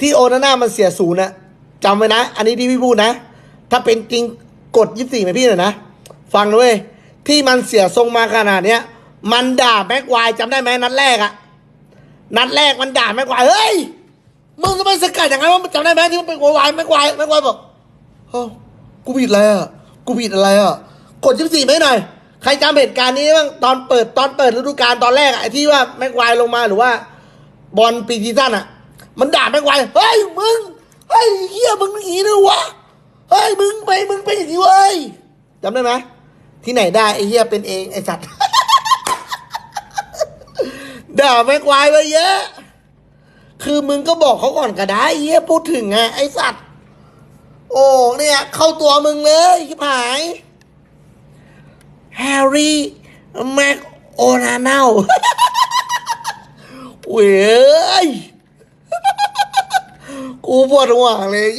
ที่โอนาน่ามันเสียศูนย์นะจำไว้นะ อันนี้ที่พี่พูดนะ ถ้าเป็นจริงกดยี่สี่ไหมพี่หน่อยนะ ฟังด้วยที่มันเสียทรงมาขนาดเนี้ย มันด่าแม็กควายจำได้ไหมนัดแรกอะนัดแรกมันด่าแม็กควายเฮ้ยมึงก็ไม่สกัดอย่างนั้นว่าจำได้ไหมที่มันเป็นโวยวายแม็กควายแม็กควายบอกเอ้กูผิดอะไรอะกูผิดอะไรอะกดยี่สี่ไหมหน่อยใครจำเหตุการณ์นี้บ้างตอนเปิดตอนเปิดฤดูกาลตอนแรกอะไอ้ที่ว่าแม็กควายลงมาหรือว่า บอลปีซีซั่นอะ มันด่าแม็กควายเฮ้ยมึงเฮ้ยเฮียมึงอย่างนี้ด้วยวะเฮ้ยมึงไปมึงเป็นอย่างนี้เว้ยจำได้ไหมที่ไหนได้ไอ้เฮียเป็นเองไอ้สัตว์ ด่าแม็กควายไปเยอะคือมึงก็บอกเขาก่อนก็ได้ไอ้เฮียพูดถึงไงไอ้สัตว์ โอ้เนี่ย เข้าตัวมึงเลยชิบหายแฮร์รี่แม็กโอนาเนลเว้ย กูปวดหัวเลย